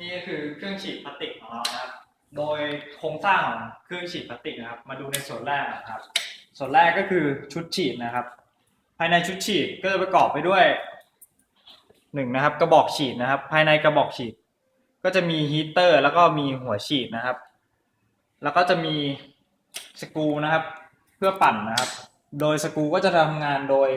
นี่ก็คือเครื่องฉีดพลาสติกของเรานะครับ โดยโครงสร้างของเครื่องฉีดพลาสติกนะครับ มาดูในส่วนแรกนะครับ ส่วนแรกก็คือชุดฉีดนะครับ ภายในชุดฉีดก็จะประกอบไปด้วยหนึ่งนะครับ กระบอกฉีดนะครับ ภายในกระบอกฉีด ก็จะมีฮีเตอร์ แล้วก็มีหัวฉีดนะครับ แล้วก็จะมีสกรูนะครับ เพื่อปั่นนะครับ โดยสกรูก็จะทำงานโดย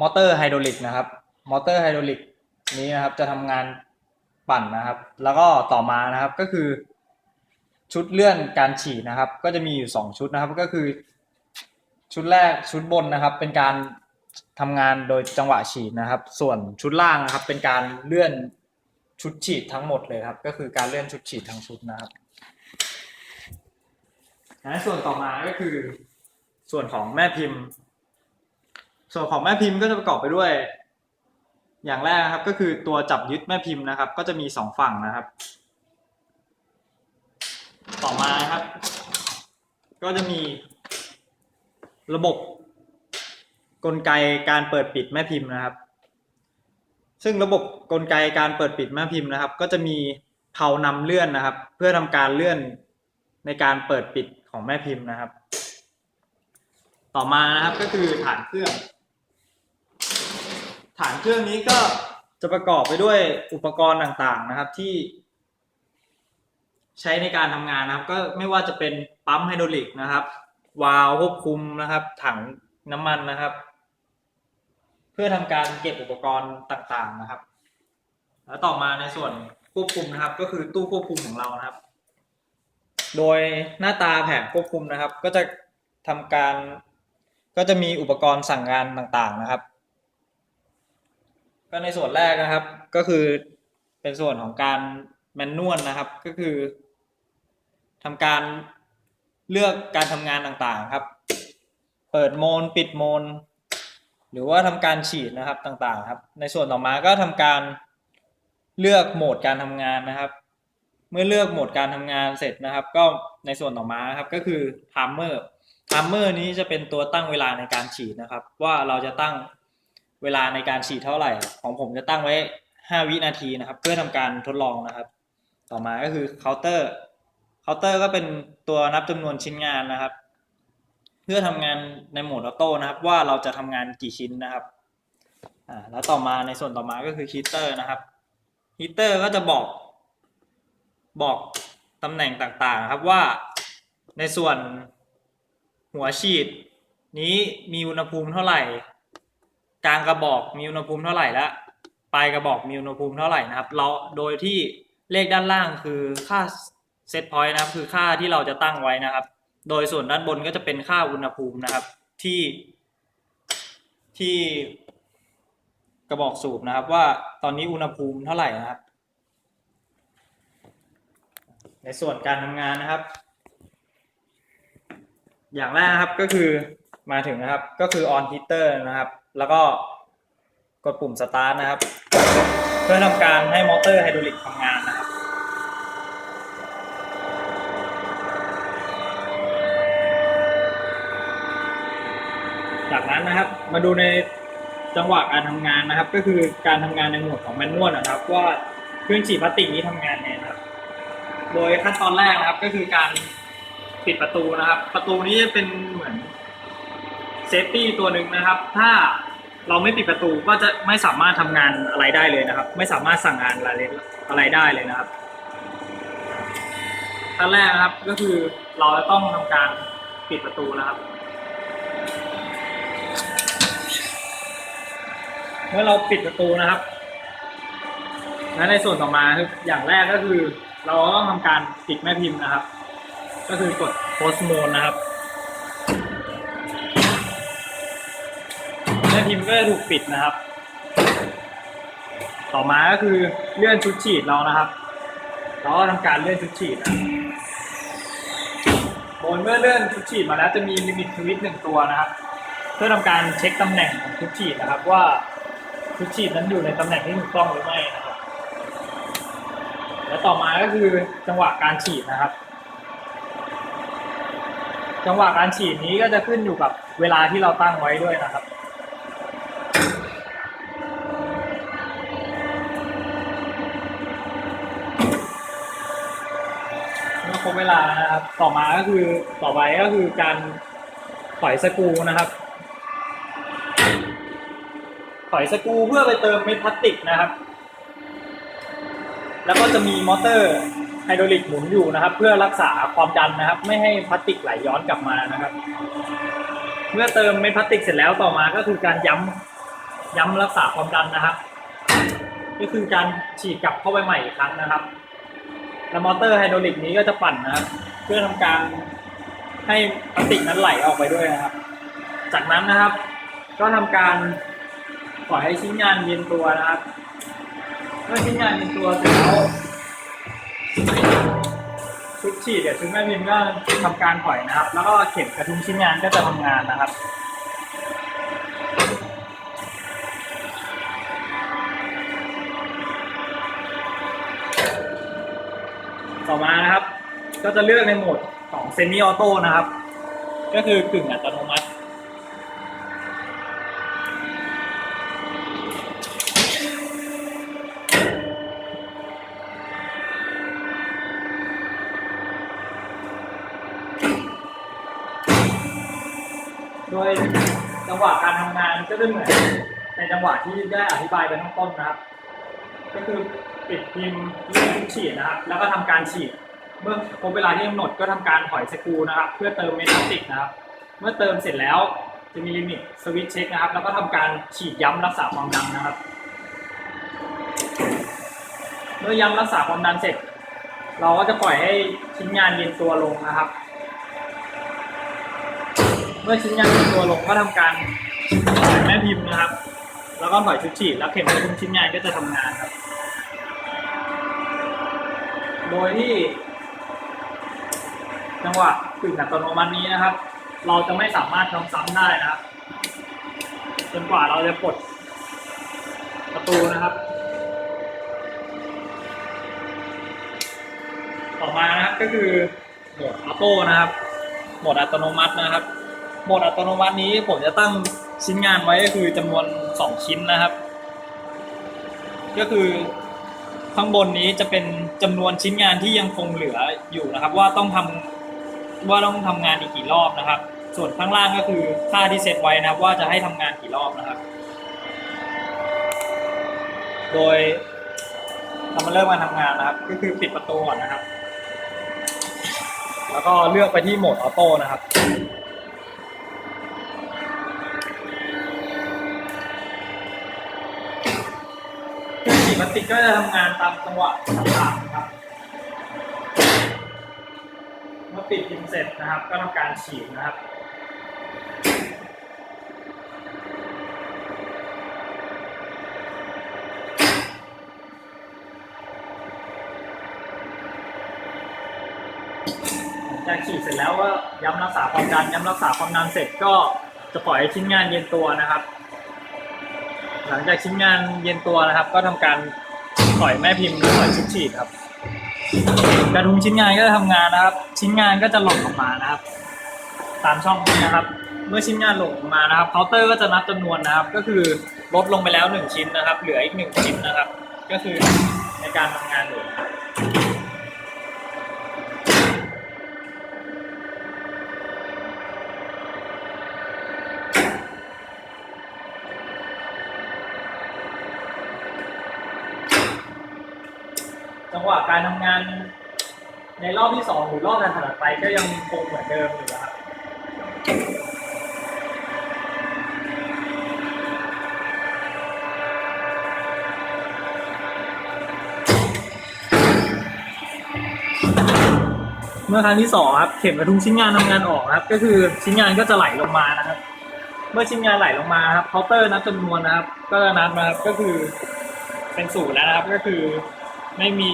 มอเตอร์ไฮดรอลิกนะครับ มอเตอร์ไฮดรอลิกนี้นะครับจะทำงาน ปั่นนะครับ แล้วก็ต่อมานะครับก็คือ ชุดเลื่อนการฉีดนะครับ ก็จะมีอยู่สองชุดนะครับก็คือ ชุดแรกชุดบนนะครับ เป็นการทำงานโดยจังหวะฉีดนะครับ ส่วนชุดล่างนะครับ เป็นการเลื่อนชุดฉีดทั้งหมดเลยครับ ก็คือการเลื่อนชุดฉีดทั้งชุดนะครับและส่วนต่อมาก็คือ ส่วนของแม่พิมพ์ ส่วนของแม่พิมพ์ก็จะประกอบไปด้วย อย่างแรกนะครับก็คือตัวจับยึดแม่พิมพ์นะครับ ก็จะมีสองฝั่งนะครับ ต่อมาครับ ก็จะมีระบบกลไกการเปิดปิดแม่พิมพ์นะครับ ซึ่งระบบกลไกการเปิดปิดแม่พิมพ์นะครับ ก็จะมีเผานำเลื่อนนะครับ เพื่อทำการเลื่อนในการเปิดปิดของแม่พิมพ์นะครับ ต่อมานะครับก็คือฐานเครื่อง ฐานเครื่องนี้ก็จะประกอบไปด้วยอุปกรณ์ต่างๆนะครับที่ ใช้ในการทำงานนะครับ ก็ไม่ว่าจะเป็นปั๊มไฮดรอลิกนะครับ วาล์วควบคุมนะครับ ถังน้ำมันนะครับ เพื่อทำการเก็บอุปกรณ์ต่างๆนะครับ แล้วต่อมาในส่วนควบคุมนะครับ ก็คือตู้ควบคุมของเรานะครับ โดยหน้าตาแผงควบคุมนะครับ ก็จะทำการก็จะมีอุปกรณ์สั่งงานต่างๆนะครับ ก็ในส่วนแรกนะครับ ก็คือเป็นส่วนของการแมนนวลนะครับ ก็คือทำการเลือกการทำงานต่างๆครับ เปิดโมดปิดโมดหรือว่าทำการฉีดนะครับต่างๆ ครับ ในส่วนต่อมาก็ทำการเลือกโหมดการทำงานนะครับ เมื่อเลือกโหมดการทำงานเสร็จนะครับ ก็ในส่วนต่อมาครับก็คือไทม์เมอร์ไทม์เมอร์นี้จะเป็นตัวตั้งเวลาในการฉีดนะครับ ว่าเราจะตั้ง เวลาในการฉีดเท่าไหร่ ของผมจะตั้งไว้ 5 วินาทีนะครับ เพื่อทำการทดลองนะครับ ต่อมาก็คือเคาน์เตอร์เคาน์เตอร์ก็เป็นตัวนับจำนวนชิ้นงานนะครับ เพื่อทำงานในโหมดออโต้นะครับ ว่าเราจะทำงานกี่ชิ้นนะครับอ่าแล้วต่อมาในส่วนต่อมาก็คือฮีเตอร์นะครับฮีเตอร์ก็จะบอกบอกตำแหน่งต่างๆครับว่าในส่วนหัวฉีดนี้มีอุณหภูมิเท่าไหร่ กลางกระบอกมีอุณหภูมิเท่าไหร่และปลายกระบอกมีอุณหภูมิเท่าไหร่นะครับ เราโดยที่เลขด้านล่างคือค่าเซตพอยต์นะครับ คือค่าที่เราจะตั้งไว้นะครับ โดยส่วนด้านบนก็จะเป็นค่าอุณหภูมินะครับ ที่ที่กระบอกสูบนะครับ ว่าตอนนี้อุณหภูมิเท่าไหร่นะครับ ในส่วนการทำงานนะครับ อย่างแรกนะครับก็คือมาถึงนะครับก็คือ on heater นะครับ แล้วก็กดปุ่ม start นะครับ เพื่อทำการให้มอเตอร์ไฮดรอลิกทำงานนะครับจากนั้นนะครับมาดูในจังหวะการทำงานนะครับ ก็คือการทำงานในหมวดของแมนนวลนะครับ ว่าเครื่องฉีดพลาสติกนี้ทำงานไงนะครับ โดยขั้นตอนแรกนะครับก็คือการปิดประตูนะครับ ประตูนี้จะเป็นเหมือน เซฟตี้ตัวหนึ่งนะครับ ถ้าเราไม่ปิดประตูก็จะไม่สามารถทำงานอะไรได้เลยนะครับ ไม่สามารถสั่งงานอะไรอะไรได้เลยนะครับขั้นแรกนะครับก็คือเราจะต้องทำการปิดประตูนะครับ เมื่อเราปิดประตูนะครับและในส่วนต่อมาคืออย่างแรกก็คือ เราต้องทำการปิดแม่พิมพ์นะครับ ก็คือกด post mode นะครับ ก็จะถูกปิดนะครับ ต่อมาก็คือเลื่อนชุดฉีดเรานะครับเราก็ทำการเลื่อนชุดฉีดนะบโดยเมื่อเลื่อนชุดฉีดมาแล้วจะมีลิมิตสวิตหนึ่งตัวนะครับ เพื่อทำการเช็คตำแหน่งของชุดฉีดนะครับ ว่าชุดฉีดนั้นอยู่ในตำแหน่งที่ถูกต้องหรือไม่นะครับ และต่อมาก็คือจังหวะการฉีดนะครับ จังหวะการฉีดนี้ก็จะขึ้นอยู่กับเวลาที่เราตั้งไว้ด้วยนะครับ บเวลานะครับ ต่อมาก็คือต่อไปก็คือการถอยสกรูนะครับถอยสกรูเพื่อไปเติมเม็ดพลาสติกนะครับ แล้วก็จะมีมอเตอร์ไฮดรอลิกหมุนอยู่นะครับ เพื่อรักษาความดันนะครับ ไม่ให้พลาสติกไหลย้อนกลับมานะครับ เมื่อเติมเม็ดพลาสติกเสร็จแล้วต่อมาก็คือการย้ำย้ำรักษาความดันนะครับก็คือการฉีดกลับเข้าไปใหม่อีกครั้งนะครับ แล้วมอเตอร์ไฮดรอลิกนี้ก็จะปั่นนะครับ เพื่อทำการให้พลาสติกนั้นไหลออกไปด้วยนะครับ จากนั้นนะครับ ก็ทำการปล่อยให้ชิ้นงานเย็นตัวนะครับเมื่อชิ้นงานเย็นตัวเสร็จแล้วชุดฉีดกับชุดแม่พิมพ์ก็ทำการปล่อยนะครับ แล้วก็เข็มกระทุ้งชิ้นงานก็จะทำงานนะครับ ต่อมานะครับ ก็จะเลือกในโหมดของเซมิออโต้นะครับ ก็คือกึ่งอัตโนมัติโดยจังหวะการทำงานก็จะเหมือนในจังหวะที่ได้อธิบายไปข้างต้นนะครับ ก็คือ ปิดพิมพ์เลื่อนทุกฉีดนะครับ แล้วก็ทำการฉีด เมื่อครบเวลาที่กำหนดก็ทำการถอยสกรูนะครับ เพื่อเติมเมทพลติกนะครับ เมื่อเติมเสร็จแล้วจะมีลิมิตสวิตช์เช็คนะครับ แล้วก็ทำการฉีดย้ำรักษาความดันนะครับ เมื่อย้ำรักษาความดันเสร็จ เราก็จะปล่อยให้ชิ้นงานเย็นตัวลงนะครับ เมื่อชิ้นงานเย็นตัวลงก็ทำการถอยแม่พิมพ์นะครับ แล้วก็ถอยชุดฉีดแล้วเข็มกระทุ้งชิ้นงานก็จะทำงานครับ โดยที่ จังหวะกึ่งอัตโนมัตินี้นะครับ เราจะไม่สามารถทำซ้ำได้นะครับจนกว่าเราจะปลดประตูนะครับ ต่อมานะครับก็คือโหมดออโต้นะครับ โหมดอัตโนมัตินะครับ โหมดอัตโนมัตินี้ผมจะตั้งชิ้นงานไว้ก็คือจำนวน 2 ชิ้นนะครับ ก็คือ ข้างบนนี้จะเป็นจำนวนชิ้นงานที่ยังคงเหลืออยู่นะครับ ว่าต้องทำว่าต้องทำงานอีกกี่รอบนะครับ ส่วนข้างล่างก็คือค่าที่เซตไว้นะครับ ว่าจะให้ทำงานกี่รอบนะครับ โดยเรามาเริ่มการทำงานนะครับ ก็คือปิดประตูก่อนนะครับ แล้วก็เลือกไปที่โหมดออโต้นะครับ พลาสติกก็จะทำงานตามจังหวะต่างๆนะครับเมื่อปิดพิมพ์เสร็จนะครับ ก็ทำการฉีดนะครับจากฉีดเสร็จแล้วก็ย้ำรักษาความดันย้ำรักษาความดันเสร็จก็จะปล่อยให้ชิ้นงานเย็นตัวนะครับ หลังจากชิ้นงานเย็นตัวนะครับ ก็ทำการถอยแม่พิมพ์ถอยชุดฉีดครับกระทุ้งชิ้นงานก็จะทำงานนะครับ ชิ้นงานก็จะหล่นออกมานะครับ ตามช่องนี้นะครับ เมื่อชิ้นงานหล่นออกมานะครับเคาน์เตอร์ก็จะนับจำนวนนะครับ ก็คือลดลงไปแล้วหนึ่งชิ้นนะครับ เหลืออีกหนึ่งชิ้นนะครับ ก็คือในการทำงานอยู่ จังหวะการทำงานในรอบที่สองหรือรอบถัดไปก็ยังคงเหมือนเดิมอยู่ครับเมื่อครั้งที่สองครับเข็มกระทุ้งชิ้นงานทำงานออกครับ ก็คือชิ้นงานก็จะไหลลงมานะครับ เมื่อชิ้นงานไหลลงมาครับเคาน์เตอร์นับจำนวนนะครับ ก็จะนับนะครับก็คือเป็นศูนย์แล้วนะครับก็คือ ไม่มี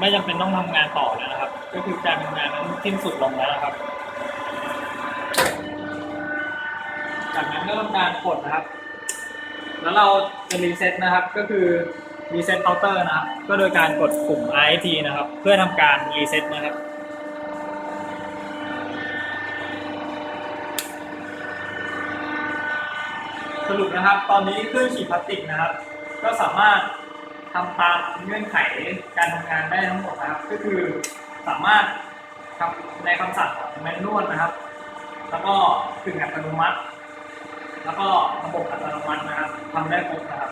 ไม่จำเป็นต้องทำงานต่อแล้วนะครับ ก็คือการทำงานนั้นสิ้นสุดลงแล้วนะครับ จากนั้นก็ทำการกดนะครับ แล้วเราจะรีเซ็ตนะครับ ก็คือรีเซ็ตเคาน์เตอร์นะครับก็โดยการกดปุ่ม RT นะครับ เพื่อทำการรีเซ็ตนะครับสรุปนะครับ ตอนนี้เครื่องฉีดพลาสติกนะครับ ก็สามารถ ทำตามเงื่อนไขการทำงานได้ทั้งหมดนะครับ ก็คือสามารถทำในคำสั่งของแมนนวลนะครับ แล้วก็กึ่งอัตโนมัติ แล้วก็ระบบอัตโนมัตินะครับทำได้ครบนะครับ